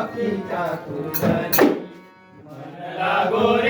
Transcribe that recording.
भक्ति का फूलनी मन लागोरे